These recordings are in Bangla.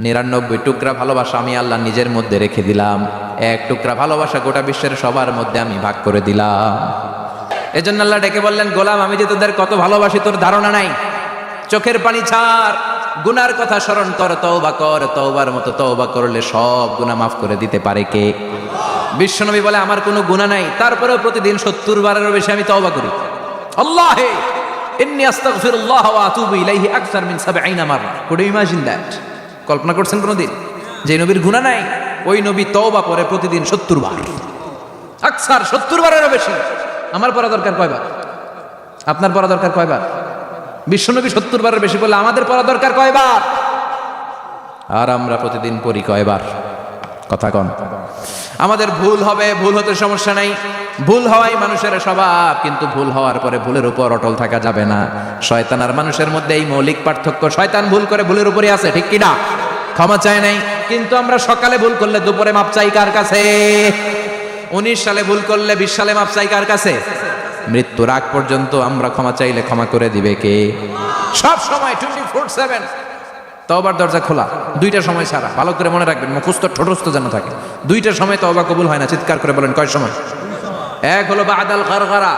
নিরানব্বই টুকরা ভালোবাসা আমি আল্লাহ নিজের মধ্যে রেখে দিলাম। এক টুকরা ভালোবাসা গোটা বিশ্বের সবার মধ্যে আমি ভাগ করে দিলাম। এজন্য আল্লাহ ডেকে বললেন, গোলাম, আমি যে তোদের কত ভালোবাসি, তোর ধারণা নাই। চোখের পানি ছাড়। গুনার কথা স্মরণ কর, তওবা কর। তওবার মতো তওবা করলে সব গুনাহ মাফ করে দিতে পারে কে? বিশ্বনবী বলে, আমার কোনো গুনাহ নাই। তারপরেও প্রতিদিন সত্তর বারেরও বেশি আমি তওবা করি। আল্লাহ, ইন্নী আস্তাগফিরুল্লাহ ওয়া আতুবু ইলাইহি আকসার মিন 70 মাররা। কুড ইমাজিন দ্যাট কল্পনা করছেন কোনোদিন? যে নবীর গুণা নাই, ওই নবী তওবা করে প্রতিদিন সত্তর বার। আকসার সত্তর বারেরও বেশি। আমার পড়া দরকার কয়বার? আপনার পড়া দরকার কয়বার? বিশ্বনবী সত্তর বারের বেশি বললে আমাদের পড়া দরকার কয়বার? আর আমরা প্রতিদিন পড়ি কয়বার? কথা কন। আমাদের ভুল হবে, ভুল হতে সমস্যা নাই। ভুল হওয়াই মানুষের স্বভাব, কিন্তু ভুল হওয়ার পরে ভুলের উপর অটল থাকা যাবে না। শয়তান আর মানুষের মধ্যে এই মৌলিক পার্থক্য, শয়তান ভুল করে ভুলের উপরই আছে, ঠিক কিনা? ক্ষমা চায় নাই। কিন্তু আমরা সকালে ভুল করলে দুপুরে মাপ চাই কার কাছে? উনিশ সালে ভুল করলে বিশ সালে মাপ চাই কার কাছে? মৃত্যুর আগ পর্যন্ত আমরা ক্ষমা চাইলে ক্ষমা করে দিবে কে? সব সময় টোয়েন্টি ফোর সেভেন তওবার দরজা খোলা, দুইটা সময় ছাড়া ভালো করে মনে রাখবেন, মুখস্থ ঠোঁটস্থ যেন থাকে। দুইটা সময় তওবা কবুল হয় না, চিৎকার করে বলেন, কয় সময়? এক হলো বাদাল গরগরা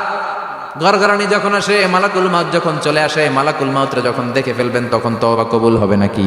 গরগরানি যখন আসে, মালাকুল মাউত যখন চলে আসে, মালাকুল মাউতরে যখন দেখে ফেলবেন, তখন তওবা কবুল হবে নাকি?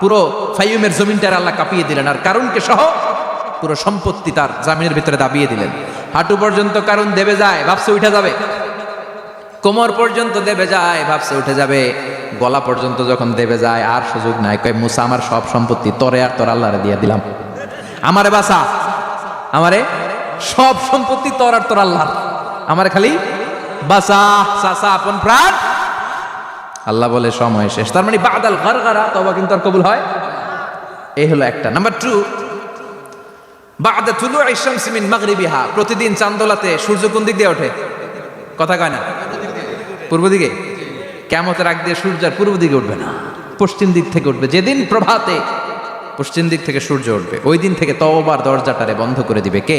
পুরো ফাইমের জমিনটার আল্লাহ কাঁপিয়ে দিলেন। আর কারণকে সহ পুরো সম্পত্তি তার জামিনের ভিতরে দাবিয়ে দিলেন। হাঁটু পর্যন্ত কারণ দেবে যায়, ভাবছে উঠে যাবে। কোমর পর্যন্ত দেবে যায়, ভাবছে উঠে যাবে। গলা পর্যন্ত যখন দেবে যায়, আর সুযোগ নাই। কয়, মুসা, আমার সব সম্পত্তি তরে আর তোর আল্লাহরে দিয়ে দিলাম। আমারে বাসা আমারে সব সম্পত্তি তোর আর তোর আল্লাহ আমারে খালি বাসা সাসা আপন প্রাণ। আল্লাহ বলে সময় শেষ। তার মানে বাদাল গারগারা তবা কিন্তু আর কবুল হয়? এই হলো একটা। নাম্বার টু, বাদা তুলু ইসলাম সিমিন মাগরিবিহা। প্রতিদিন চান্দোলাতে সূর্য কোন দিক দিয়ে ওঠে? কথা কয় না? পূর্ব দিকে? কেমতের আগ দিয়ে সূর্য আর পূর্ব দিকে উঠবে না। পশ্চিম দিক থেকে উঠবে। যেদিন প্রভাতে পশ্চিম দিক থেকে সূর্য উঠবে, ওই দিন থেকে তওবার দরজাটারে বন্ধ করে দিবে কে?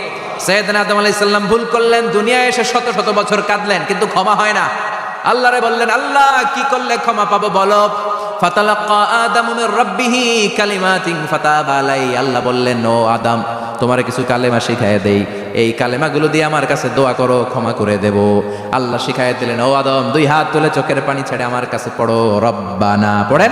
সৈয়দনা আদম আলাইহিস সালাম ভুল করলেন, দুনিয়ায় এসে শত শত বছর কাঁদলেন, কিন্তু ক্ষমা হয় না। আল্লাহরে বললেন, আল্লাহ, কি করলে ক্ষমা পাবো বলো? আলাই আল্লাহ বললেন, ও আদম, তোমার কিছু কালেমা শিখায় দেই। এই কালেমাগুলো দিয়ে আমার কাছে দোয়া করো, ক্ষমা করে দেব। আল্লাহ শিখায় দিলেন, ও আদম, দুই হাত তুলে চোখের পানি ছেড়ে আমার কাছে পড়ো, রব্বানা। পড়েন?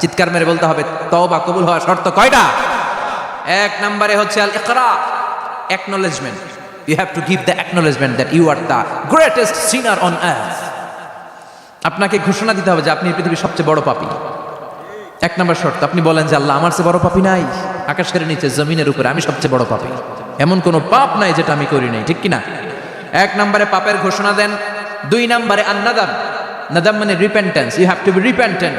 চিৎকার মেরে বলতে হবে, তওবা কবুল হওয়ার শর্ত কয়টা? এক নম্বরে হচ্ছে আল ইকরা, acknowledgement. You have to give the acknowledgement that you are the greatest sinner on earth. আপনাকে ঘোষণা দিতে হবে যে আপনি পৃথিবীর সবচেয়ে বড় পাপী। এক নম্বর শর্ত, আপনি বলেন যে আল্লাহ আমার চেয়ে বড় পাপি নাই। আকাশের নিচে, জমিনের উপরে আমি সবচেয়ে বড় পাপী। এমন কোনো পাপ নাই যেটা আমি করি নাই, ঠিক কিনা? এক নম্বরে পাপের ঘোষণা দেন। দুই নম্বরে আন্নাদাম। নাদাম মানে repentance you have to be repentant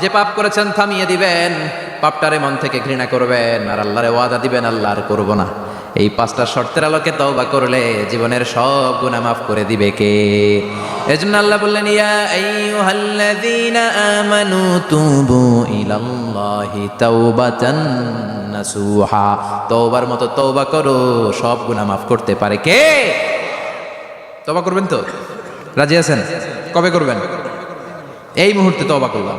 যে পাপ করেছেন থামিয়ে দিবেন, পাপটারে মন থেকে ঘৃণা করবেন, আর আল্লাহরে ওয়াদা দিবেন, আল্লাহ আর করব না। এই পাঁচটা শর্তের আলোকে তওবা করলে জীবনের সব গুনাহ মাফ করে দিবে কে? এজন্য আল্লাহ বললেন, ইয়া আইয়ুহাল্লাযীনা আমানু তুবু ইলাল্লাহি তাওবাতান নাসুহা। তওবার মতো তওবা করো, সব গুনাহ মাফ করতে পারে কে? তওবা করবেন তো? রাজি আছেন? কবে করবেন? এই মুহূর্তে তওবা করলাম।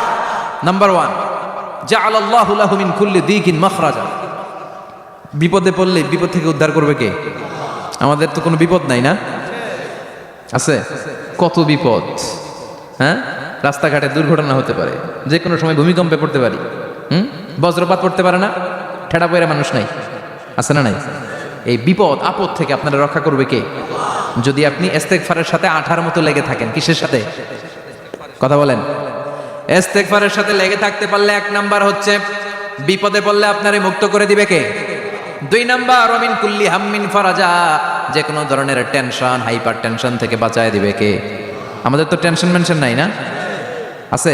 নাম্বার ওয়ান জাআল আল্লাহু লাহু মিন কুল্লি দিকিন মাখরাজা। বিপদে পড়লে বিপদ থেকে উদ্ধার করবে কে? আমাদের তো কোনো বিপদ নাই না? আছে? কত বিপদ? হ্যাঁ? রাস্তাঘাটে দুর্ঘটনা হতে পারে। যে কোনো সময় ভূমিকম্পে পড়তে পারি। হুম? বজ্রপাত পড়তে পারে না? ঠেড়া পয়রা মানুষ নাই। আছে না নাই? এই বিপদ, আপদ থেকে আপনারা রক্ষা করবে কে? যদি আপনি এস্তেকফারের সাথে আঠার মতো লেগে থাকেন, কিসের সাথে? কথা বলেন। এস্তেকফারের সাথে লেগে থাকতে পারলে এক নাম্বার হচ্ছে, বিপদে পড়লে আপনারে মুক্ত করে দিবে কে? দুই নাম্বার অমিন কুল্লি হাম্মিন ফারাজা যে কোনো ধরনের টেনশন, হাইপার টেনশন থেকে বাঁচায় দিবে কে? আমাদের তো টেনশন মেনশন নাই না? আছে?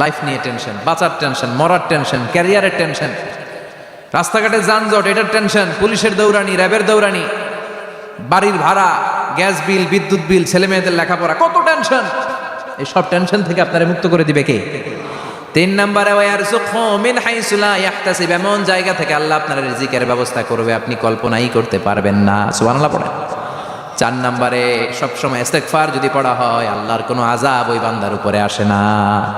লাইফ নিয়ে টেনশন, বাঁচার টেনশন, মরার টেনশন, ক্যারিয়ারের টেনশন, রাস্তাঘাটে যানজট, এটার টেনশন, পুলিশের দৌড়ানি, র্যাবের দৌড়ানি, বাড়ির ভাড়া, গ্যাস বিল, বিদ্যুৎ বিল ছেলে মেয়েদের লেখাপড়া, কত টেনশন? এই সব টেনশন থেকে আপনারা মুক্ত করে দিবে কে? তিন নম্বরে মিন এমন জায়গা থেকে আল্লাহ আপনার রিজিকের ব্যবস্থা করবে, আপনি কল্পনাই করতে পারবেন না। সুবহানাল্লাহ পড়েন। চার নম্বরে, সবসময় ইস্তেগফার যদি পড়া হয়, আল্লাহর কোনো আজাব ওই বান্দার উপরে আসে না।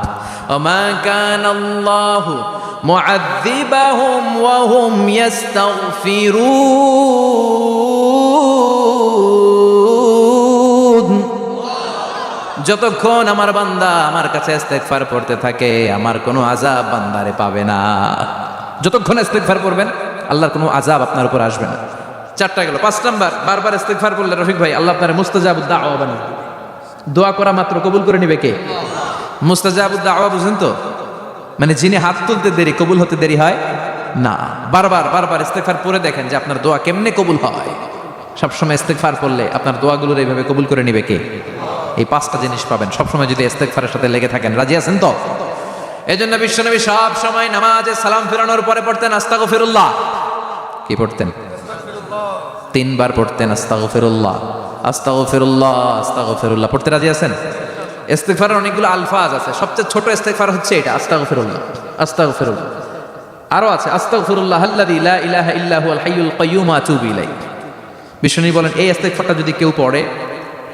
ওমা কান আল্লাহু মুআযযিবাহুম ওয়া হুম ইস্তাগফিরুন যতক্ষণ আমার বান্দা আমার কাছে ইস্তেগফার পড়তে থাকে, আমার কোনো আজাব বান্দারে পাবে না। যতক্ষণ ইস্তেগফার পড়বেন, আল্লাহর কোনো আজাব আপনার উপর আসবে না। চারটা গেল, পাঁচ নাম্বার, বারবার ইস্তেগফার পড়লে রফিক ভাই, আল্লাহ আপনার মুস্তাজাবুদ দাওয়া বানিয়ে দোয়া করা মাত্র কবুল করে নিবে কে? মুস্তাজাবুদ দাওয়া বুঝেন তো? মানে যিনি হাত তুলতে দেরি, কবুল হতে দেরি হয় না। বারবার বারবার ইস্তেগফার পড়ে দেখেন যে আপনার দোয়া কেমনে কবুল হয়। সবসময় ইস্তেগফার করলে আপনার দোয়াগুলোর এইভাবে কবুল করে নিবে কে? এই পাঁচটা জিনিস পাবেন। সবসময় যদি ইস্তেগফারের সাথে লেগে থাকেন। রাজি আছেন তো? এই জন্য বিশ্বনবী সব সময় নামাজে সালাম ফেরানোর পরে পড়তেন আস্তাগফিরুল্লাহ। কি পড়তেন? তিনবার পড়তেন আস্তাগফিরুল্লাহ আস্তাগফিরুল্লাহ আস্তাগফিরুল্লাহ। পড়তে রাজি আছেন? ইস্তেগফারের অনেকগুলো আলফাজ আছে। সবচেয়ে ছোট ইস্তেগফার হচ্ছে এটা, আস্তাগফিরুল্লাহ আস্তাগফিরুল্লাহ। আরও আছে, আস্তাগফিরুল্লাহ আল্লাযী লা ইলাহা ইল্লা হুয়াল হাইয়ুল কাইয়্যুম আতুবু ইলাইহি। বিষ্ণু বলেন, এই ইস্তেগফারটা যদি কেউ পড়ে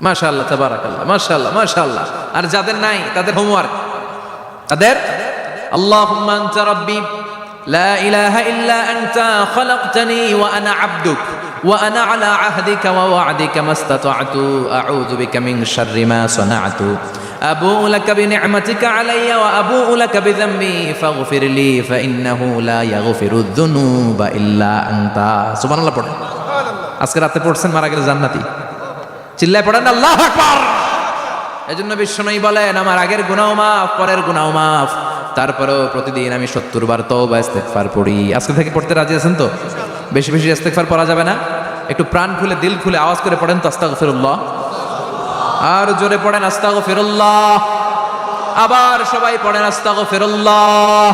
মাশাআল্লাহ তাবারাকাল্লাহ মাশাআল্লাহ মাশাআল্লাহ আর যাদের নাই তাদের হোমওয়ার্ক তাদের আল্লাহুম্মা আনতা রাব্বি লা ইলাহা ইল্লা আনতা খলাকতানি ওয়া আনা আবদুক ওয়া আনা আলা আহদিকা ওয়া ওয়া'দিকা মাস্তাতা'তু আউযু বিকা মিন শাররি মা সানা'তু أبوء لك بنعمتك علي وأبوء لك بذنبي فاغفر لي فإنه لا يغفر الذنوب إلا أنت سبحان الله পড়েন আজকে রাতে পড়ছেন মারা গেলে জান্নাতি চিল্লায় পড়েন, আল্লাহ আকবার! এজন্য বিশ্বনবী বলেন, আমার আগের গুনাও মাফ, পরের গুনাও মাফ। তারপরেও প্রতিদিন আমি সত্তর বার তওবা, ইস্তেগফার পড়ি। আজকে থেকে পড়তে রাজি আছেন তো? বেশি বেশি ইস্তেগফার পড়া যাবে না? একটু প্রাণ খুলে, দিল খুলে আওয়াজ করে পড়েন তো, আস্তাগফিরুল্লাহ। আর জোরে পড়েন, আস্তাগফিরুল্লাহ। আবার সবাই পড়েন, আস্তাগফিরুল্লাহ।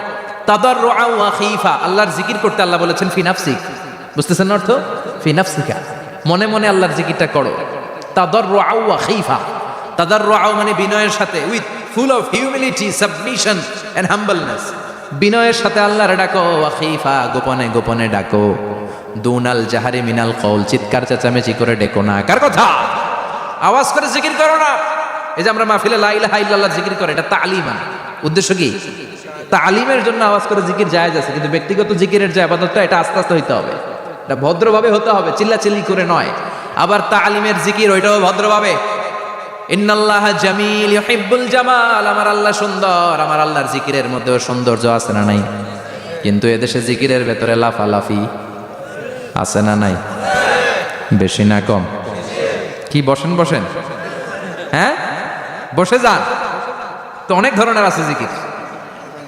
তাদাররুআ ওয়া খীফা। আল্লাহর জিকির করতে আল্লাহ বলেছেন, ফি নাফসিক। বুঝতেছেন অর্থ? ফি নাফসিকা। মনে মনে আল্লাহর জিকিরটা করো। তাদাররুআ ওয়া খীফা। তাদাররুআ মানে বিনয়ের সাথে, with full of humility, submission, and humbleness. বিনয়ের সাথে আল্লাহর ডাকো, ওয়া গোপনে গোপনে ডাকো। দুনাল জাহারি মিনাল কৌল চিৎকার চেঁচামেচি করে ডেকো না। কার কথা? আওয়াজ করে জিকির করো না। এই যে আমরা মাহফিলে লাইলা হাইল্লাহ জিকির করে, এটা তালিমান উদ্দেশ্য কি? তালিমের জন্য আওয়াজ করে জিকির জায়েজ আছে, কিন্তু ব্যক্তিগত জিকিরের যে আবাদতটা, এটা আস্তে আস্তে হইতে হবে। এটা ভদ্রভাবে হতে হবে চিল্লা চিল্লি করে নয়। আবার তালিমের জিকির, ওইটাও ভদ্রভাবে। ইন্নাল্লাহ জামিল জামাল, আমার আল্লাহ সুন্দর, আমার জিকিরের মধ্যেও সৌন্দর্য আছে না নাই? কিন্তু এদেশে জিকিরের ভেতরে লাফালাফি আছে না নাই? বেশি না কম? কি, বসেন বসেন। হ্যাঁ? বসে যান। তো অনেক ধরনের আছে জিকির।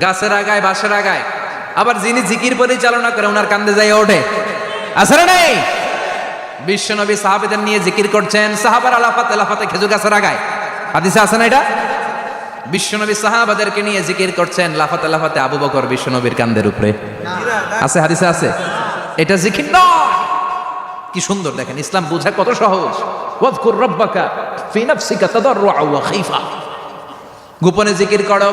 গাছের আগায় বাসের আগায় আবার যিনি জিকির পরিচালনা করে ওনার কান্দে যাই ওঠে। না নাই? বিশ্বনবী সাহাবেদের নিয়ে জিকির করছেন, সাহাবার আলাফাত আলাফাতে খেজুর গাছের আগায় হাদিসে আছে না এটা? বিশ্বনবী সাহাবাদেরকে নিয়ে জিকির করছেন, লাফাতে লাফাতে আবু বকর বিশ্বনবীর কান্দের উপরে। আছে, হাদিসে আছে? এটা জিকির নয়। কি সুন্দর দেখেন, ইসলাম বোঝা কত সহজ। ওয়াজকুর রাব্বাকা ফি নাফসিকা তাদাররুআ ওয়া খাইফা। গোপনে জিকির করো।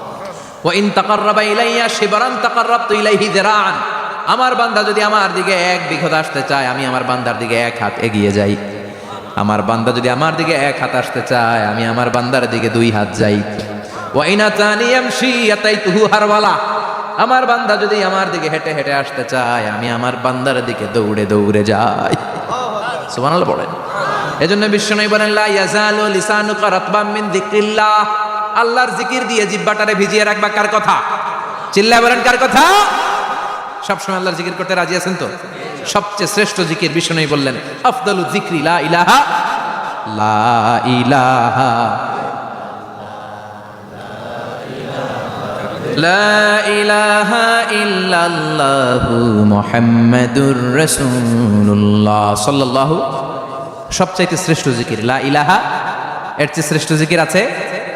ওয়াইন তাকাররাবা ইলাইয়া শিবরান তাকাররাবতু ইলাইহি যিরাআন। আমার বান্দা যদি আমার দিকে এক বিঘত আসতে চায়, আমি আমার বান্দার দিকে এক হাত এগিয়ে যাই। আমার বান্দা যদি আমার দিকে এক হাত আসতে চায়, আমি আমার বান্দার দিকে দুই হাত যাই। ওয়াইনা তানি ইয়ামশি আতাইতুহু হারওয়ালা। আমার বান্দা যদি আমার দিকে হেঁটে হেঁটে আসতে চায়, আমি আমার বান্দার দিকে দৌড়ে দৌড়ে যাই। সুবহানাল্লাহ পড়েন এজন্য বিশ্বনবী বলেন, লা ইয়াজালু লিসানুকা রাতবাম মিন যিকরিল্লাহ আল্লাহর জিকির দিয়ে জিব্বাটারে ভিজিয়ে রাখবা কার কথা? চিল্লায় বলেন কার কথা? সবসময় আল্লাহর জিকির করতে রাজি আছেন তো? সবচেয়ে শ্রেষ্ঠ জিকির বিষ্ণু বললেন, আফদালু জিক্রি লা ইলাহা লা ইলাহা লা ইলাহা ইল্লাল্লাহু সবচাইতে শ্রেষ্ঠ জিকির, লা ইলাহা এর চেয়ে শ্রেষ্ঠ জিকির আছে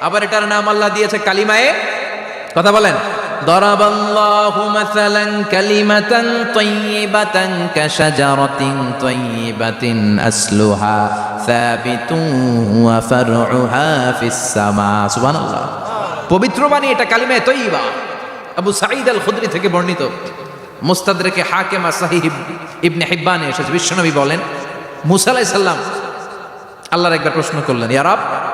আবার এটার নাম আল্লাহ দিয়েছে কালিমায়ে কথা বলেন ضرب الله مثلا كلمة طيبة كشجرة طيبة أصلها ثابت وفرعها في السماء سبحان الله পবিত্র বাণী এটা কালিমায়ে তৈবা আবু সাঈদ আল খুদরি থেকে বর্ণিত মুস্তাদরেকে হাকেমা সাহিব ইবনে হিব্বানে এসেছে বিশ্বনবী বলেন মুসা আলাইহিস সালাম আল্লাহর একবার প্রশ্ন করলেন ইয়ারাব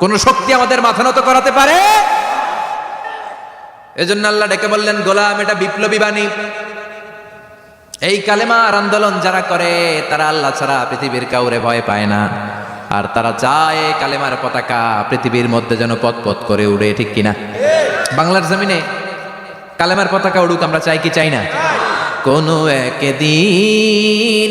কোন শক্তি আমাদের মাথা নত করাতে পারে? এজন্য আল্লাহ ডেকে বললেন, গোলাম, এটা বিপ্লবী বাণী। এই কালেমার আন্দোলন যারা করে, তারা আল্লাহ ছাড়া পৃথিবীর কাউরে ভয় পায় না। আর তারা চায় কালেমার পতাকা পৃথিবীর মধ্যে যেন পথ পথ করে উড়ে, ঠিক কিনা বাংলার জমিনে কালেমার পতাকা উড়ুক, আমরা চাই কি চাই না? কোনো একদিন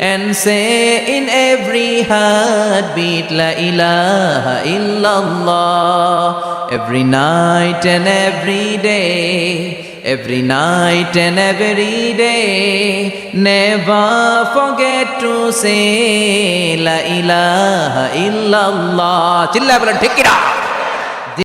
and say in every heartbeat La ilaha illallah every night and every day every night and every day never forget to say La ilaha illallah চিল্লায় বলেন ঠিক কিনা